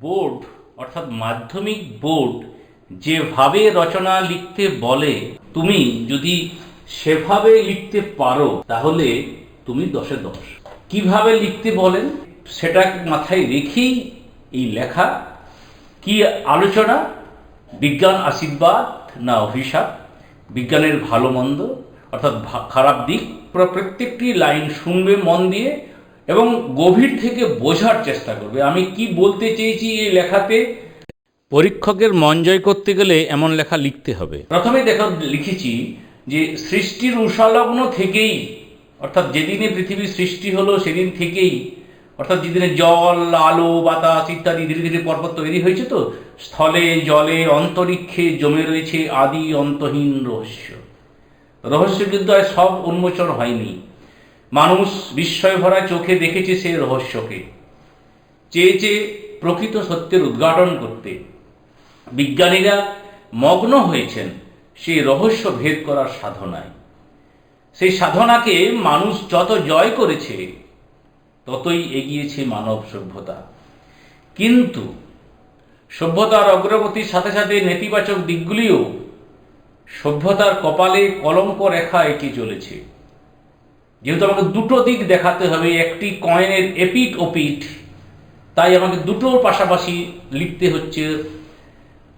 Board, অর্থাৎ মাধ্যমিক board, যেভাবে রচনা লিখতে বলে, তুমি যদি সেভাবে লিখতে পারো, তাহলে তুমি দশে দশ। কীভাবে লিখতে বলেন? সেটা মাথায় রেখেই এই লেখা। কি আলোচনা? বিজ্ঞান আশীর্বাদ না অভিশাপ? বিজ্ঞানের ভালো মন্দ, অর্থাৎ খারাপ দিক? প্র- প্রত্যেকটি লাইন শুনবে মন দিয়ে এবং গভীর থেকে বোঝার চেষ্টা করবে। আমি কি বলতে চেয়েছি এই লেখাতে? পরীক্ষকের মন জয় করতে গেলে এমন লেখা লিখতে হবে। প্রথমে দেখো, লিখেছি যে সৃষ্টির উষালগ্ন থেকেই, অর্থাৎ যেদিনে পৃথিবীর সৃষ্টি হলো সেদিন থেকেই, অর্থাৎ যেদিনে জল, আলো, বাতাস ইত্যাদি ধীরে ধীরে পরপর তৈরি হয়েছে তো, স্থলে, জলে, অন্তরিক্ষে জমে রয়েছে আদি অন্তহীন রহস্য। রহস্য কিন্তু আর সব উন্মোচন হয়নি। মানুষ বিস্ময় ভরা চোখে দেখেছে সে রহস্যকে। চেয়েছে প্রকৃত সত্যের উদ্ঘাটন করতে। বিজ্ঞানীরা মগ্ন হয়েছেন সেই রহস্য ভেদ করার সাধনায়। সেই সাধনাকে মানুষ যত জয় করেছে, ততই এগিয়েছে মানব সভ্যতা। কিন্তু সভ্যতার অগ্রগতির সাথে সাথে নেতিবাচক দিকগুলিও সভ্যতার কপালে কলঙ্ক রেখা এঁকে চলেছে। যেহেতু আমাকে দুটো দিক দেখাতে হবে, একটি কয়েনের এপিট ওপিট তাই আমাকে দুটোর পাশাপাশি লিখতে হচ্ছে,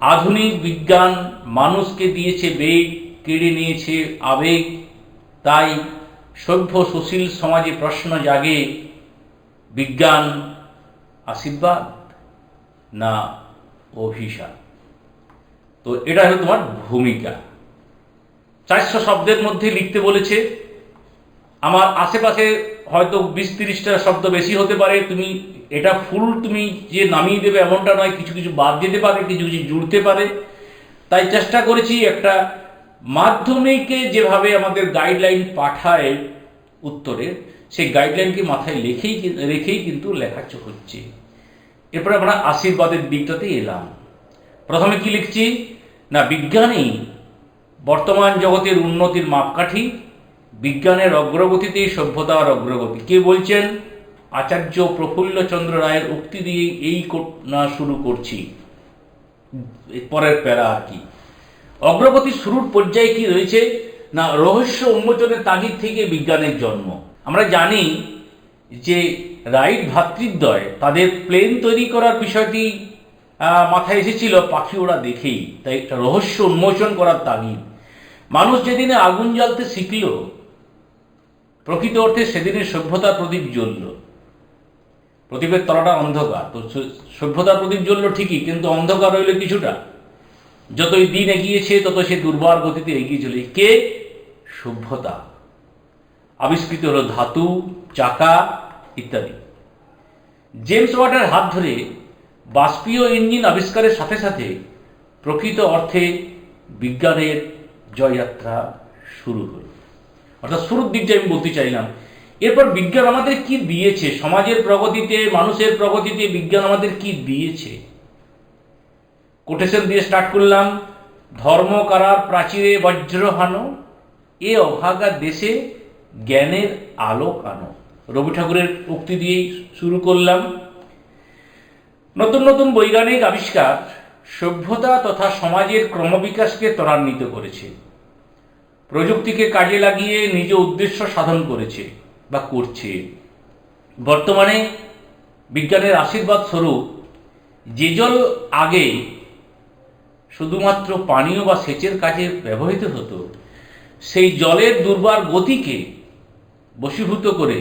আধুনিক বিজ্ঞান মানুষকে দিয়েছে বেগ, কেড়ে নিয়েছে আবেগ, তাই সভ্য সুশীল সমাজে প্রশ্ন জাগে, বিজ্ঞান আশীর্বাদ না অভিশাপ? তো এটা হলো তোমার ভূমিকা। চারশো শব্দের মধ্যে লিখতে বলেছে আমার আশেপাশে হয়তো বিশ তিরিশটা শব্দ বেশি হতে পারে, তুমি এটা ফুল তুমি যে নামিয়ে দেবে এমনটা নয়, কিছু কিছু বাদ দিতে পারে, কিছু কিছু জুড়তে পারে। তাই চেষ্টা করেছি একটা মাধ্যমিকে যেভাবে আমাদের গাইডলাইন পাঠায় উত্তরে, সেই গাইডলাইনকে মাথায় লেখেই রেখেই কিন্তু লেখা হচ্ছে। এরপরে আমরা আশীর্বাদের দিকটাতে এলাম। প্রথমে কি লিখছি? না, বিজ্ঞানী বর্তমান জগতের উন্নতির মাপকাঠি বিজ্ঞানের অগ্রগতিতেই সভ্যতার অগ্রগতি। কে বলছেন? আচার্য প্রফুল্লচন্দ্র রায়ের উক্তি দিয়ে এই না শুরু করছি। পরের প্যারা আর কি। অগ্রগতি শুরুর পর্যায়ে কি রয়েছে? না, রহস্য উন্মোচনের তাগিদ থেকে বিজ্ঞানের জন্ম। আমরা জানি যে রাইট ভ্রাতৃদ্বয় তাদের প্লেন তৈরি করার বিষয়টি মাথায় এসেছিল পাখি ওরা দেখেই। তাই একটা রহস্য উন্মোচন করার তাগিদ। মানুষ যেদিনে আগুন জ্বালতে শিখল প্রকৃত অর্থে সেদিনের সভ্যতার প্রদীপ জ্বলল। প্রদীপের তলাটা অন্ধকার। তো স- সভ্যতার প্রদীপ জ্বলল ঠিকই, কিন্তু অন্ধকার রইল কিছুটা। যতই দিন এগিয়েছে, তত সে দুর্বার গতিতে এগিয়ে চলে। কে? সভ্যতা। আবিষ্কৃত হলো ধাতু, চাকা ইত্যাদি। জেমস ওয়াটের হাত ধরে বাষ্পীয় ইঞ্জিন আবিষ্কারের সাথে সাথে প্রকৃত অর্থে বিজ্ঞানের জয়যাত্রা শুরু হলো। অর্থাৎ শুরুর দিকটা আমি বলতে চাইলাম। এরপর বিজ্ঞান আমাদের কি দিয়েছে? সমাজের প্রগতিতে, মানুষের প্রগতিতে বিজ্ঞান আমাদের কি দিয়েছে? কোটেশন দিয়ে স্টার্ট করলাম। ধর্ম কারার প্রাচীরে বজ্র হানো, এ অভাগা দেশে জ্ঞানের আলো কানো। রবি ঠাকুরের উক্তি দিয়েই শুরু করলাম। নতুন নতুন বৈজ্ঞানিক আবিষ্কার সভ্যতা তথা সমাজের ক্রমবিকাশকে ত্বরান্বিত করেছে। প্রযুক্তিকে কাজে লাগিয়ে নিজ উদ্দেশ্য সাধন করেছে বা করছে। বর্তমানে বিজ্ঞানের আশীর্বাদ স্বরূপ যে জল আগে শুধুমাত্র পানীয় বা সেচের কাজে ব্যবহৃত হতো, সেই জলের দুর্বার গতিকে বশীভূত করে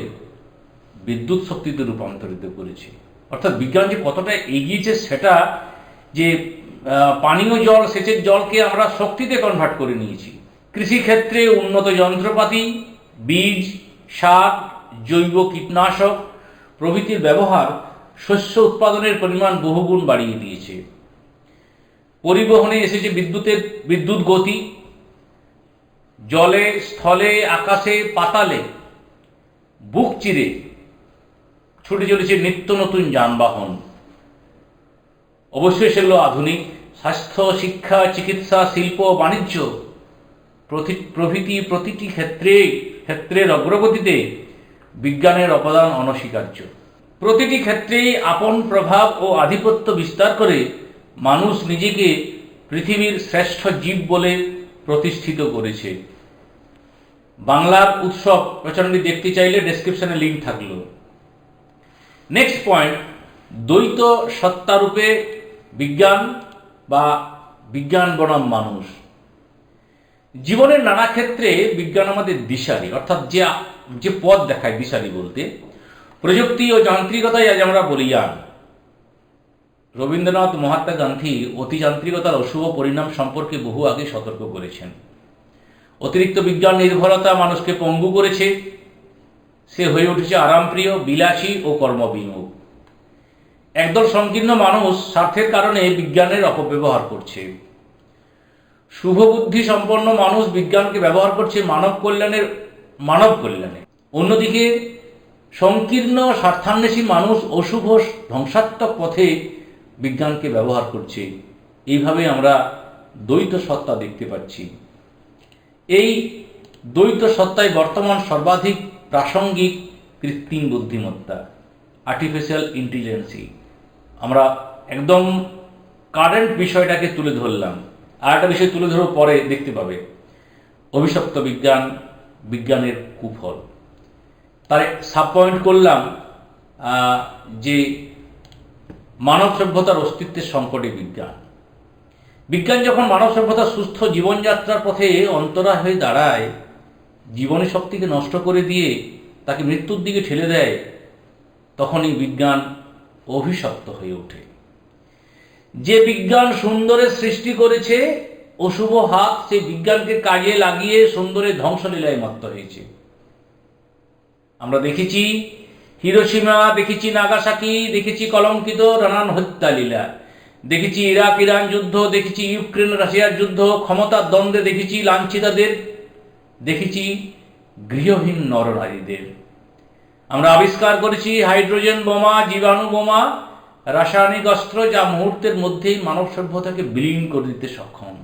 বিদ্যুৎ শক্তিতে রূপান্তরিত করেছে। অর্থাৎ বিজ্ঞান যে কতটা এগিয়েছে সেটা যে পানীয় জল, সেচের জলকে আমরা শক্তিতে কনভার্ট করে নিয়েছি। কৃষিক্ষেত্রে উন্নত যন্ত্রপাতি, বীজ, সার, জৈব কীটনাশক প্রভৃতির ব্যবহার শস্য উৎপাদনের পরিমাণ বহুগুণ বাড়িয়ে দিয়েছে। পরিবহনে এসেছে বিদ্যুতের, বিদ্যুৎ গতি, জলে, স্থলে, আকাশে, পাতালে, বুক চিরে ছুটে চলেছে নিত্য নতুন যানবাহন। অবশ্যই সেগুলো আধুনিক স্বাস্থ্য, শিক্ষা, চিকিৎসা, শিল্প, বাণিজ্য প্রভৃতি প্রতিটি ক্ষেত্রে, ক্ষেত্রের অগ্রগতিতে বিজ্ঞানের অবদান অনস্বীকার্য। প্রতিটি ক্ষেত্রেই আপন প্রভাব ও আধিপত্য বিস্তার করে মানুষ নিজেকে পৃথিবীর শ্রেষ্ঠ জীব বলে প্রতিষ্ঠিত করেছে। বাংলার উৎসব রচনাটি দেখতে চাইলে ডেসক্রিপশনে লিঙ্ক থাকল। নেক্সট পয়েন্ট দ্বৈত সত্তারূপে বিজ্ঞান বা বিজ্ঞান বনাম মানুষ। জীবনের নানা ক্ষেত্রে বিজ্ঞান আমাদের দিশারি, অর্থাৎ যে যে পথ দেখায় দিশারি বলতে, প্রযুক্তি ও যান্ত্রিকতাই আজ আমরা বলিয়ান রবীন্দ্রনাথ মহাত্মা গান্ধী অতিযান্ত্রিকতার অশুভ পরিণাম সম্পর্কে বহু আগে সতর্ক করেছেন। অতিরিক্ত বিজ্ঞান নির্ভরতা মানুষকে পঙ্গু করেছে। সে হয়ে উঠেছে আরামপ্রিয়, বিলাসী ও কর্মবিমুখ। একদল সংকীর্ণ মানুষ স্বার্থের কারণে বিজ্ঞানের অপব্যবহার করছে। শুভবুদ্ধি সম্পন্ন মানুষ বিজ্ঞানকে ব্যবহার করছে মানব কল্যাণের, মানব কল্যাণে। অন্যদিকে, সংকীর্ণ, স্বার্থান্বেষী মানুষ অশুভ, ধ্বংসাত্মক পথে বিজ্ঞানকে ব্যবহার করছে। এইভাবে আমরা দ্বৈত সত্তা দেখতে পাচ্ছি। এই দ্বৈত সত্তায় বর্তমান সর্বাধিক প্রাসঙ্গিক কৃত্রিম বুদ্ধিমত্তা আর্টিফিশিয়াল ইন্টেলিজেন্সি আমরা একদম কারেন্ট বিষয়টাকে তুলে ধরলাম। আর একটা বিষয় তুলে ধরো, পরে দেখতে পাবে। অভিশপ্ত বিজ্ঞান, বিজ্ঞানের কুফল। তার সাব পয়েন্ট করলাম যে মানব সভ্যতার অস্তিত্বের সংকটে বিজ্ঞান। বিজ্ঞান যখন মানব সভ্যতার সুস্থ জীবনযাত্রার পথে অন্তরা হয়ে দাঁড়ায়, জীবনী শক্তিকে নষ্ট করে দিয়ে তাকে মৃত্যুর দিকে ঠেলে দেয়, তখনই বিজ্ঞান অভিশপ্ত হয়ে ওঠে। যে বিজ্ঞান সুন্দরের সৃষ্টি করেছে, অশুভ হাত সেই বিজ্ঞানকে কাজে লাগিয়ে সুন্দরের ধ্বংসলীলায় মত্ত হয়েছে। আমরা দেখেছি হিরোসীমা, দেখেছি নাগাসাকি, দেখেছি কলঙ্কিত নানান হত্যা লীলা দেখেছি ইরাক, ইরান যুদ্ধ, দেখেছি ইউক্রেন, রাশিয়ার যুদ্ধ ক্ষমতার দ্বন্দ্বে দেখেছি লাঞ্ছিতাদের, দেখেছি গৃহহীন নরনারীদের। আমরা আবিষ্কার করেছি হাইড্রোজেন বোমা, জীবাণু বোমা রাসায়নিক অস্ত্র যা মুহূর্তের মধ্যেই মানব সভ্যতাকে বিলীন করে দিতে সক্ষম।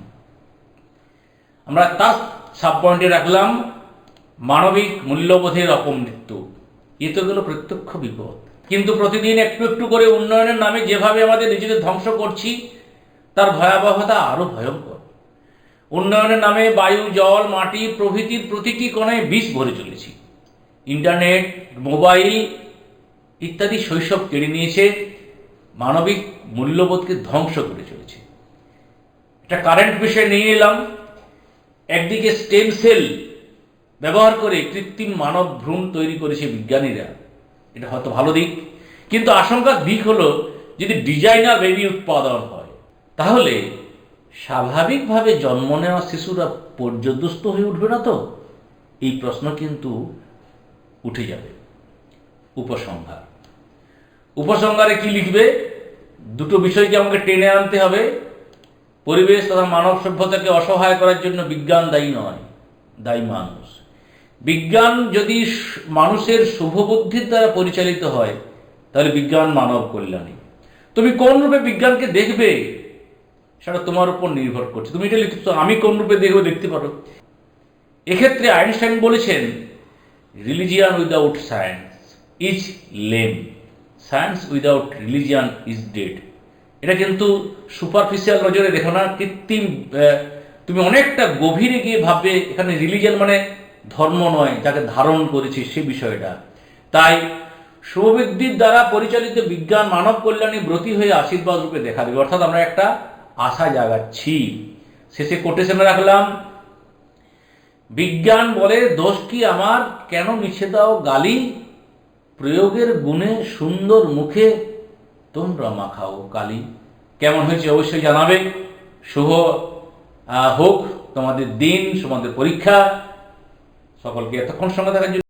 আমরা তার সাব পয়েন্টে রাখলাম, মানবিক মূল্যবোধের অপমৃত্যু এ তো গেল প্রত্যক্ষ বিপদ। কিন্তু প্রতিদিন একটু একটু করে উন্নয়নের নামে যেভাবে আমাদের নিজেদের ধ্বংস করছি, তার ভয়াবহতা আরও ভয়ঙ্কর। উন্নয়নের নামে বায়ু, জল, মাটি, প্রভৃতির প্রতিটি কোণায় বিষ ভরে চলেছি। ইন্টারনেট, মোবাইল ইত্যাদি শৈশব কেড়ে নিয়েছে। মানবিক মূল্যবোধকে ধ্বংস করে চলেছে। একটা কারেন্ট বিষয় নিয়ে এলাম। একদিকে স্টেম সেল ব্যবহার করে কৃত্রিম মানব ভ্রূণ তৈরি করেছে বিজ্ঞানীরা। এটা হয়তো ভালো দিক। কিন্তু আশঙ্কার দিক হলো, যদি ডিজাইনার বেবি উৎপাদন হয়, তাহলে স্বাভাবিকভাবে জন্ম নেওয়া শিশুরা পর্যদস্ত হয়ে উঠবে না তো? এই প্রশ্ন কিন্তু উঠে যাবে। উপসংহার। উপসংহারে কি লিখবে? দুটো বিষয়কে আমাকে টেনে আনতে হবে। পরিবেশ তথা মানব সভ্যতাকে অসহায় করার জন্য বিজ্ঞান দায়ী নয়, দায়ী মানুষ। বিজ্ঞান যদি মানুষের শুভবুদ্ধির দ্বারা পরিচালিত হয়, তাহলে বিজ্ঞান মানব কল্যাণী। তুমি কোন রূপে বিজ্ঞানকে দেখবে? সেটা তোমার উপর নির্ভর করছে। তুমি এটা লিখতে আমি কোন রূপে দেখব দেখতে পারো। এক্ষেত্রে আইনস্টাইন বলেছেন religion without science is lame science without religion is dead এটা কিন্তু সুপারফিশিয়াল নজরে দেখো না, কৃত্রিম তুমি অনেকটা গভীরে গিয়ে ভাববে, এখানে রিলিজিয়ান মানে ধর্ম নয়, যাকে ধারণ করেছি সে বিষয়টা। তাই শুভবৃদ্ধির দ্বারা পরিচালিত বিজ্ঞান মানব কল্যাণে ব্রতী হয়ে আশীর্বাদ রূপে দেখা দেবে। অর্থাৎ আমরা একটা আশা জাগাচ্ছি। শেষে কোটেশনে রাখলাম, বিজ্ঞান বলে দোষ কি আমার? কেন মিছে দাও গালি? প্রয়োগের গুণে সুন্দর মুখে তোমরা মাখাও কালি। কেমন হয়েছে অবশ্যই জানাবে। শুভ হোক তোমাদের দিন, তোমাদের পরীক্ষা। সকলকে এতক্ষণ সঙ্গে থাকার জন্য